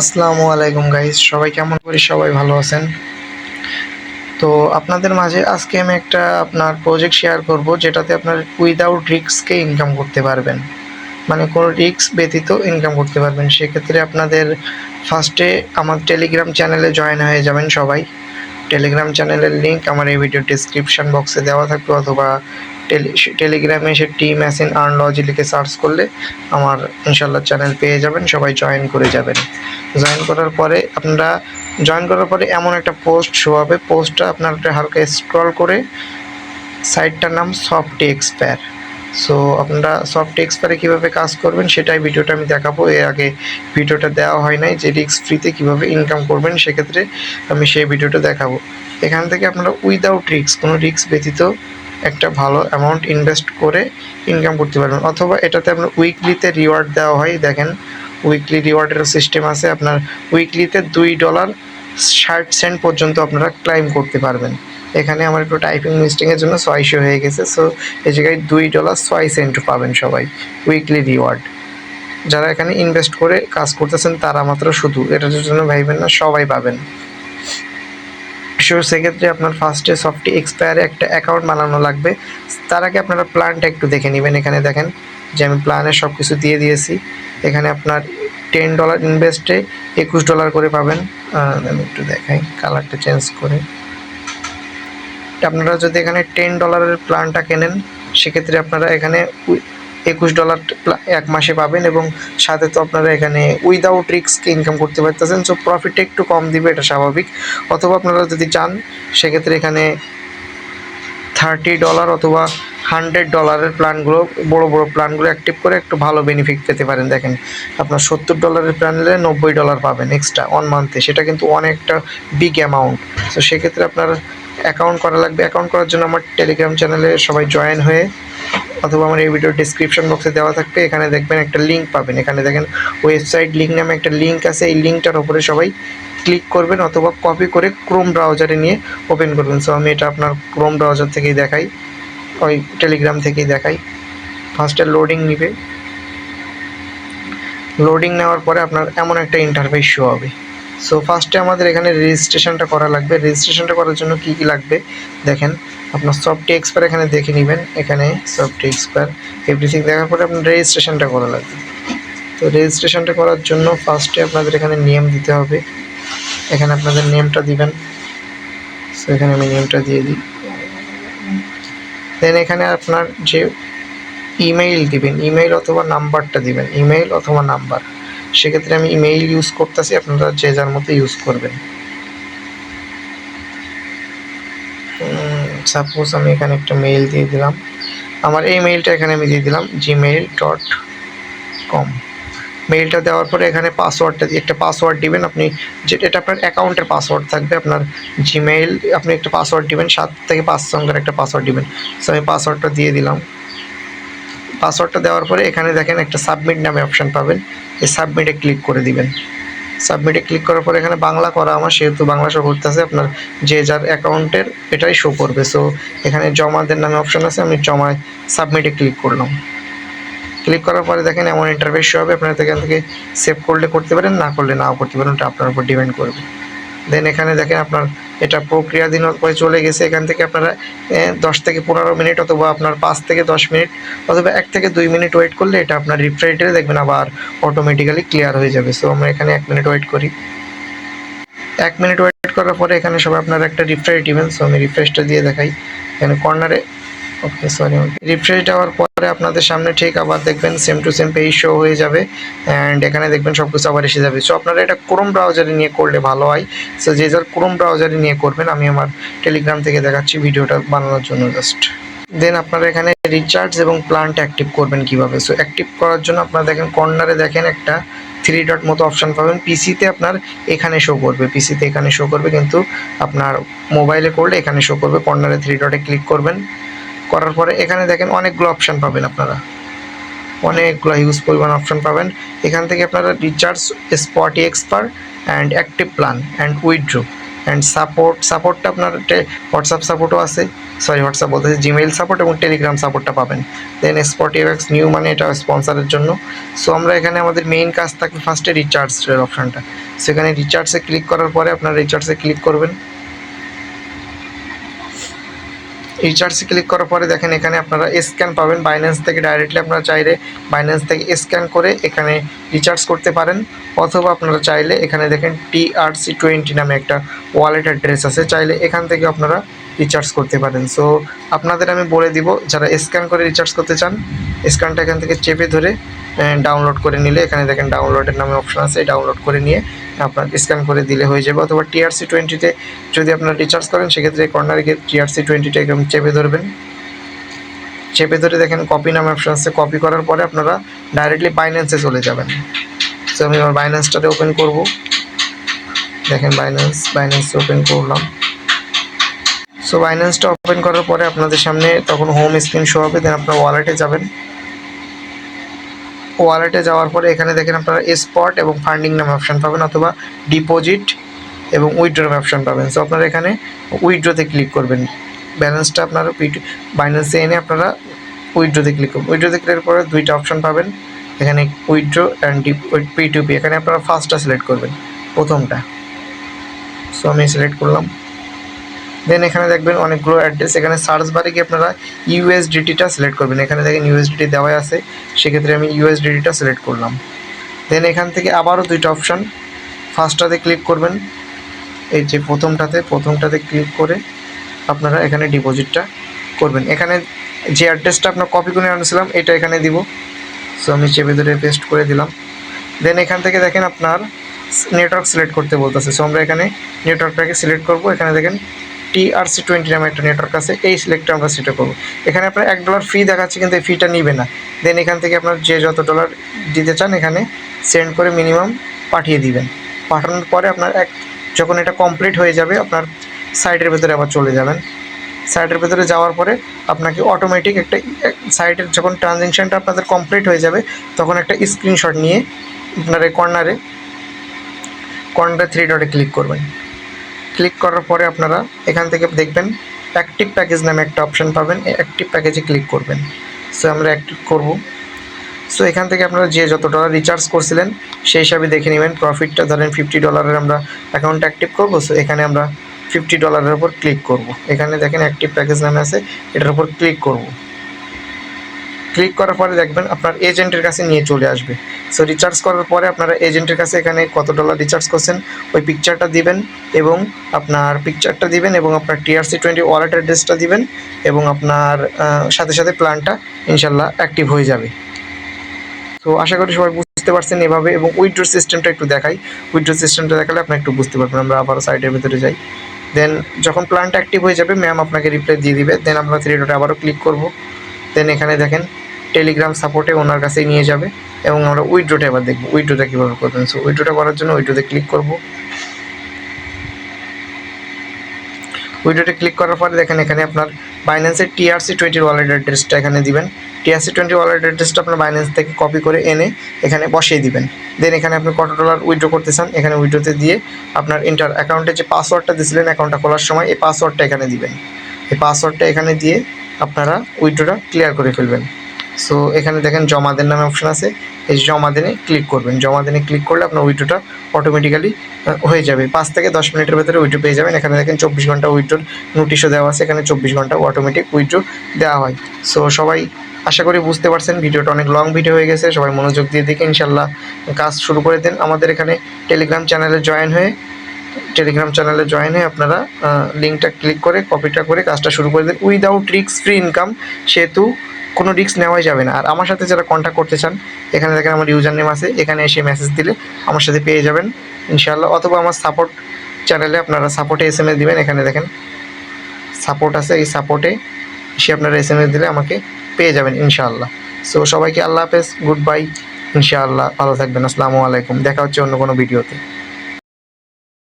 আসসালামু আলাইকুম গাইজ সবাই কেমন করি? সবাই ভালো আছেন? তো আপনাদের মাঝে আজকে আমি একটা আপনার প্রজেক্ট শেয়ার করব, যেটাতে আপনার উইদাউট রিস্ককে ইনকাম করতে পারবেন। মানে কোনো রিস্ক ব্যতীত ইনকাম করতে পারবেন। সেক্ষেত্রে আপনাদের ফার্স্টে আমার টেলিগ্রাম চ্যানেলে জয়েন হয়ে যাবেন সবাই। টেলিগ্রাম চ্যানেলের লিঙ্ক আমার এই ভিডিও ডিসক্রিপশন বক্সে দেওয়া থাকবে, অথবা টেলিগ্রামে এসে টি মেশিন আর্ন লজি লিখে সার্চ করলে আমার ইনশাল্লাহ চ্যানেল পেয়ে যাবেন, সবাই জয়েন করে যাবেন। জয়েন করার পরে আপনারা, জয়েন করার পরে এমন একটা পোস্ট শো হবে, পোস্টটা আপনার হালকা স্ক্রল করে, সাইটটার নাম সফট এক্সপায়ার সো আপনারা সফট এক্সপায়ারে কীভাবে কাজ করবেন সেটাই ভিডিওটা আমি দেখাবো। এর আগে ভিডিওটা দেওয়া হয় নাই যে রিক্স ফ্রিতে কীভাবে ইনকাম করবেন, সেক্ষেত্রে আমি সেই ভিডিওটা দেখাবো। এখান থেকে আপনারা উইদাউট রিক্স কোনো রিক্স ব্যতীত একটা ভালো অ্যামাউন্ট ইনভেস্ট করে ইনকাম করতে পারবেন। অথবা এটাতে আপনার উইকলিতে রিওয়ার্ড দেওয়া হয়। দেখেন উইকলি রিওয়ার্ডের সিস্টেম আছে। আপনার উইকলিতে দুই ডলার ষাট সেন্ট পর্যন্ত আপনারা ক্লাইম করতে পারবেন। এখানে আমার একটু টাইপিং মিস্টেকের জন্য ছয়শো হয়ে গেছে। সো এই জায়গায় দুই ডলার ছয় সেন্ট পাবেন সবাই উইকলি রিওয়ার্ড যারা এখানে ইনভেস্ট করে কাজ করতেছেন, তারা মাত্র শুধু। এটার জন্য ভাইবেন না, সবাই পাবেন। সো সেক্ষেত্রে আপনার ফার্স্টে সফটটি এক্সপায়ারে একটা অ্যাকাউন্ট বানানো লাগবে। তার আগে আপনারা প্ল্যানটা একটু দেখে নেবেন। এখানে দেখেন যে আমি প্ল্যানে সব কিছু দিয়ে দিয়েছি। এখানে আপনার টেন ডলার ইনভেস্টে একুশ ডলার করে পাবেন। আমি একটু দেখাই। কালারটা চেঞ্জ করে। আপনারা যদি এখানে টেন ডলারের প্ল্যানটা কেনেন, সেক্ষেত্রে আপনারা এখানে একুশ ডলার এক মাসে পাবেন এবং সাথে তো আপনারা এখানে উইদাউট রিস্ককে ইনকাম করতে পারতেছেন সো প্রফিটটা একটু কম দিবে, এটা স্বাভাবিক। অথবা আপনারা যদি চান, সেক্ষেত্রে এখানে থার্টি ডলার অথবা হান্ড্রেড ডলারের প্ল্যানগুলো বড় বড় প্ল্যানগুলো অ্যাক্টিভ করে একটু ভালো বেনিফিট পেতে পারেন। দেখেন, আপনার সত্তর ডলারের প্ল্যান নিলে নব্বই ডলার পাবেন এক্সট্রা ওয়ান মান্থে সেটা কিন্তু অনেকটা বিগ অ্যামাউন্ট তো সেক্ষেত্রে আপনার অ্যাকাউন্ট করা লাগবে। অ্যাকাউন্ট করার জন্য আমার টেলিগ্রাম চ্যানেলে সবাই জয়েন হয়ে অথবা আমার এই ভিডিওর ডিসক্রিপশন বক্সে দেওয়া থাকবে। এখানে দেখবেন একটা লিঙ্ক পাবেন। এখানে দেখেন ওয়েবসাইট লিঙ্ক নামে একটা লিঙ্ক আছে। এই লিঙ্কটার উপরে সবাই ক্লিক করবেন অথবা কপি করে ক্রোম ব্রাউজারে নিয়ে ওপেন করবেন। সো আমি এটা আপনার ক্রোম ব্রাউজার থেকেই দেখাই। ওই টেলিগ্রাম থেকেই দেখাই। ফার্স্টে লোডিং নিবে। লোডিং নেওয়ার পরে আপনার এমন একটা ইন্টারফেস শো হবে। সো ফার্স্টে আমাদের এখানে রেজিস্ট্রেশনটা করা লাগবে। রেজিস্ট্রেশনটা করার জন্য কি কি লাগবে? দেখেন, আপনার সফট এক্সপায়ার এখানে দেখে নেবেন। এখানে সফট এক্সপায়ার এভরিথিং দেখার পরে আপনার রেজিস্ট্রেশনটা করা লাগবে। তো রেজিস্ট্রেশনটা করার জন্য ফার্স্টে আপনাদের এখানে নেম দিতে হবে। এখানে আপনাদের নেমটা দিবেন। সো এখানে আমি নেমটা দিয়ে দিই। দেন এখানে আপনার যে ইমেইল দিবেন ইমেইল অথবা নাম্বারটা দিবেন। ইমেইল অথবা নাম্বার সেক্ষেত্রে আমি ইমেইল ইউজ করতেছি, আপনারা যে যার মতো ইউজ করবেন। সাপোজ আমি এখানে একটা মেইল দিয়ে দিলাম। আমার এই মেইলটা এখানে আমি দিয়ে দিলাম জিমেইল ডট কম মেইলটা দেওয়ার পরে এখানে পাসওয়ার্ডটা দিয়ে, একটা পাসওয়ার্ড দিবেন, আপনি যেটা এটা আপনার অ্যাকাউন্টের পাসওয়ার্ড থাকবে, আপনার জিমেইল আপনি একটা পাসওয়ার্ড দিবেন, সাত থেকে পাঁচ সংখ্যার একটা পাসওয়ার্ড দিবেন। সো আমি পাসওয়ার্ডটা দিয়ে দিলাম। পাসওয়ার্ডটা দেওয়ার পরে এখানে দেখেন একটা সাবমিট নামে অপশন পাবেন। এই সাবমিটে ক্লিক করে দিবেন। সাবমিটে ক্লিক করার পরে এখানে বাংলা করা আমার, সেহেতু বাংলা শো করতেছে, আপনার যে যার অ্যাকাউন্টের এটাই শো করবে। সো এখানে জমাদের নামে অপশন আছে, আমি জমায় সাবমিটে ক্লিক করলাম। ক্লিক করার পরে দেখেন এমন ইন্টারফেস শো হবে, আপনারা এখান থেকে সেভ করলে করতে পারেন, না করলে নাও করতে পারেন, ওটা আপনার উপর ডিপেন্ড করবে। দেন এখানে দেখেন আপনার এটা প্রক্রিয়াধীন করে চলে গেছে। এখান থেকে আপনারা দশ থেকে পনেরো মিনিট অথবা আপনার পাঁচ থেকে দশ মিনিট অথবা এক থেকে দুই মিনিট ওয়েট করলে এটা আপনার রিফ্রেশে দেখবেন আবার অটোমেটিক্যালি ক্লিয়ার হয়ে যাবে। সো আমরা এখানে এক মিনিট ওয়েট করি। এক মিনিট ওয়েট করার পরে এখানে সবাই আপনার একটা রিফ্রেশ দিবেন। সো আমি রিফ্রেশটা দিয়ে দেখাই। এখানে কর্নারে ওকে সরি রিফ্রেশ দেওয়ার পরে আপনাদের সামনে ঠিক আবার দেখবেন same to same page show হয়ে যাবে অ্যান্ড এখানে দেখবেন সব কিছু আবার এসে যাবে। সো আপনারা এটা ক্রোম ব্রাউজারে নিয়ে করলে ভালো হয়। সো যে যার ক্রোম ব্রাউজারে নিয়ে করবেন, আমি আমার টেলিগ্রাম থেকে দেখাচ্ছি ভিডিওটা বানানোর জন্য জাস্ট দেন আপনারা এখানে রিচার্জ এবং প্লান্ট অ্যাক্টিভ করবেন কীভাবে? সো অ্যাক্টিভ করার জন্য আপনারা দেখেন কর্নারে দেখেন একটা থ্রি ডট মতো অপশন পাবেন। পিসিতে আপনার এখানে শো করবে। পিসিতে এখানে শো করবে, কিন্তু আপনার মোবাইলে করলে এখানে শো করবে। কর্নারে থ্রি ডটে ক্লিক করবেন। করার পরে এখানে দেখেন অনেকগুলো অপশান পাবেন আপনারা। অনেকগুলো হিউজ পরিমাণ অপশন পাবেন। এখান থেকে আপনারা recharge spot expert and active plan and withdraw and support সাপোর্টটা আপনার হোয়াটসঅ্যাপ সাপোর্টও আছে। সরি হোয়াটসঅ্যাপ বলতেছি জিমেইল সাপোর্ট এবং টেলিগ্রাম সাপোর্টটা পাবেন। দেন স্পটিএক্স নিউ মানে এটা স্পন্সারের জন্য। সো আমরা এখানে আমাদের মেইন কাজ থাকবে ফার্স্টে রিচার্জের অপশানটা সেখানে রিচার্জে ক্লিক করার পরে আপনারা রিচার্জে ক্লিক করবেন। রিচার্জে ক্লিক করার পরে দেখেন এখানে আপনারা স্ক্যান পাবেন। বাইন্যান্স থেকে ডাইরেক্টলি আপনারা চাইলে বাইন্যান্স থেকে স্ক্যান করে এখানে রিচার্জ করতে পারেন। অথবা আপনারা চাইলে এখানে দেখেন টিআরসি টোয়েন্টি নামে একটা ওয়ালেট অ্যাড্রেস আছে। চাইলে এখান থেকে আপনারা রিচার্জ করতে পারেন। সো আপনাদের আমি বলে দিব, যারা স্ক্যান করে রিচার্জ করতে চান স্ক্যানটা এখান থেকে চেপে ধরে ডাউনলোড করে নিলে, এখানে দেখেন ডাউনলোডের নামে অপশন আছে ডাউনলোড করে নিয়ে আপনার স্ক্যান করে দিলে হয়ে যাবে। অথবা টিআরসি টোয়েন্টিতে যদি আপনারা রিচার্জ করেন, সেক্ষেত্রে কর্নারে গিয়ে টিআরসি টোয়েন্টিটা একদম চেপে ধরবেন। চেপে ধরে দেখেন কপি নামে অপশন আছে। কপি করার পরে আপনারা ডাইরেক্টলি বাইন্যান্সে চলে যাবেন। সো আমি আমার বাইন্যান্সটাতে ওপেন করব। দেখেন বাইন্যান্স বাইন্যান্স ওপেন করলাম। সো বাইন্যান্সটা ওপেন করার পরে আপনাদের সামনে তখন হোম স্ক্রিন শো হবে দেন আপনার ওয়ালেটে যাবেন। ওয়ালেটে যাওয়ার পরে এখানে দেখেন আপনারা স্পট এবং ফান্ডিং নামে অপশান পাবেন অথবা ডিপোজিট এবং উইথড্র নামে অপশান পাবেন। সো আপনারা এখানে উইড্রোতে ক্লিক করবেন। ব্যালেন্সটা আপনার বাইন্যান্সে এনে আপনারা উইড্রোতে ক্লিক করবেন। উইড্রোতে ক্লিক করে দুইটা অপশান পাবেন। এখানে withdraw and P to P এখানে আপনারা ফার্স্টটা সিলেক্ট করবেন, প্রথমটা। সো আমি সিলেক্ট করলাম। দেন এখানে দেখবেন অনেকগুলো অ্যাড্রেস এখানে সার্চ বারে গিয়ে আপনারা ইউএসডিটিটা সিলেক্ট করবেন। এখানে দেখেন ইউএসডিটি দেওয়া আছে। সেক্ষেত্রে আমি ইউএসডিটিটা সিলেক্ট করলাম। দেন এখান থেকে আবারও দুইটা অপশান ফার্স্টটাতে ক্লিক করবেন। এই যে প্রথমটাতে প্রথমটাতে ক্লিক করে আপনারা এখানে ডিপোজিটটা করবেন। এখানে যে অ্যাড্রেসটা আপনার কপি করে আনছিলাম, এটা এখানে দিব। সো আমি চেপে ধরে পেস্ট করে দিলাম। দেন এখান থেকে দেখেন আপনার নেটওয়ার্ক সিলেক্ট করতে বলতেছে। সো আমরা এখানে নেটওয়ার্কটাকে সিলেক্ট করব। এখানে দেখেন টিআরসি টোয়েন্টি নামে একটা নেটওয়ার্ক আছে, এই সিলেক্টটা আমরা সেটা করব। এখানে আপনার এক ডলার ফি দেখাচ্ছে, কিন্তু এই ফিটা নিবে না। দেন এখান থেকে আপনার যে যত ডলার দিতে চান, এখানে সেন্ড করে মিনিমাম পাঠিয়ে দিবেন। পাঠানোর পরে আপনার এক, যখন এটা কমপ্লিট হয়ে যাবে, আপনার সাইটের ভেতরে আবার চলে যাবেন। সাইটের ভেতরে যাওয়ার পরে আপনাকে অটোমেটিক একটা সাইটের যখন ট্রানজেকশানটা আপনাদের কমপ্লিট হয়ে যাবে, তখন একটা স্ক্রিনশট নিয়ে আপনার এই কর্নারে কর্নারে থ্রি ডটে ক্লিক করবেন। ক্লিক করার পরে আপনারা এখান থেকে দেখবেন অ্যাক্টিভ প্যাকেজ নামে একটা অপশন পাবেন। অ্যাক্টিভ প্যাকেজে ক্লিক করবেন। সো আমরা অ্যাক্টিভ করব। সো এখান থেকে আপনারা যে যত ডলার রিচার্জ করছিলেন, সেই হিসাবে দেখে নেবেন। প্রফিটটা ধরেন ফিফটি ডলারের আমরা অ্যাকাউন্ট অ্যাক্টিভ করব। সো এখানে আমরা ফিফটি ডলারের উপর ক্লিক করব। এখানে দেখেন অ্যাক্টিভ প্যাকেজ নামে আছে, এটার উপর ক্লিক করব। ক্লিক করার পরে দেখবেন আপনার এজেন্টের কাছে নিয়ে চলে আসবে। সো রিচার্জ করার পরে আপনারা এজেন্টের কাছে এখানে কত ডলার রিচার্জ করছেন, ওই পিকচারটা দিবেন এবং আপনার পিকচারটা দিবেন এবং আপনার টিআরসি টোয়েন্টি ওয়ালেট অ্যাড্রেসটা দিবেন এবং আপনার সাথে সাথে প্ল্যানটা ইনশাল্লাহ অ্যাক্টিভ হয়ে যাবে। তো আশা করি সবাই বুঝতে পারছেন এভাবে এবং উইথড্র সিস্টেমটা একটু দেখাই। উইথড্র সিস্টেমটা দেখালে আপনি একটু বুঝতে পারবেন, আমরা আবার সাইটের ভিতরে যাই। দেন যখন প্ল্যানটা অ্যাক্টিভ হয়ে যাবে ম্যাম আপনাকে রিপ্লাই দিয়ে দিবে। দেন আমরা থ্রি ডটে আবারও ক্লিক করব। দেন এখানে দেখেন টেলিগ্রাম সাপোর্টে ওনার কাছেই নিয়ে যাবে এবং আমরা উইড্রোটা এবার দেখব। উইড্রোটা কীভাবে করবেন? সো উইড্রোটা করার জন্য উইড্রোতে ক্লিক করব। উইড্রোতে ক্লিক করার পরে দেখেন এখানে আপনার বাইন্যান্সের টিআরসি টোয়েন্টির ওয়ালেট অ্যাড্রেসটা এখানে দিবেন। টিআরসি টোয়েন্টি ওয়ালেট অ্যাড্রেসটা আপনার বাইন্যান্স থেকে কপি করে এনে এখানে বসিয়ে দিবেন। দেন এখানে আপনি কত ডলার উইড্রো করতে চান, এখানে উইড্রোতে দিয়ে আপনার ইন্টার অ্যাকাউন্টে যে পাসওয়ার্ডটা দিয়েছিলেন অ্যাকাউন্টটা খোলার সময়, এই পাসওয়ার্ডটা এখানে দিবেন। এই পাসওয়ার্ডটা এখানে দিয়ে আপনারা উইড্রোটা ক্লিয়ার করে ফেলবেন। সো এখানে দেখেন জমা দেন নামে অপশন আছে। এই জমা দেনে ক্লিক করবেন। জমা দেনে ক্লিক করলে আপনার উইড্রোটা অটোমেটিক্যালি হয়ে যাবে। পাঁচ থেকে দশ মিনিটের ভেতরে উইড্রো পেয়ে যাবেন। এখানে দেখেন চব্বিশ ঘণ্টা উইড্রোর নোটিশও দেওয়া আছে। এখানে চব্বিশ ঘণ্টা অটোমেটিক উইড্রো দেওয়া হয়। সো সবাই আশা করি বুঝতে পারছেন। ভিডিওটা অনেক লং ভিডিও হয়ে গেছে। সবাই মনোযোগ দিয়ে দেখে ইনশাল্লাহ কাজ শুরু করে দেন। আমাদের এখানে টেলিগ্রাম চ্যানেলে জয়েন হয়ে টেলিগ্রাম চ্যানেলে জয়েন হয়ে আপনারা লিঙ্কটা ক্লিক করে কপিটা করে কাজটা শুরু করে দেন। উইদাউট রিক্স ফ্রি ইনকাম সেহেতু কোনো রিস্ক নেওয়াই যাবে না। আর আমার সাথে যারা কন্ট্যাক্ট করতে চান, এখানে দেখেন আমার ইউজার নেম আছে, এখানে এসে মেসেজ দিলে আমার সাথে পেয়ে যাবেন, ইনশাআল্লাহ। অথবা আমার সাপোর্ট চ্যানেলে আপনারা সাপোর্টে এস এম এস দেবেন, এখানে দেখেন সাপোর্ট আছে, এই সাপোর্টে এসে আপনারা এস এম এস দিলে আমাকে পেয়ে যাবেন, ইনশাআল্লাহ। সো সবাইকে আল্লাহ হাফেজ গুড বাই ইনশাআল্লাহ। ভালো থাকবেন, আসসালামু আলাইকুম। দেখা হচ্ছে অন্য কোনো ভিডিওতে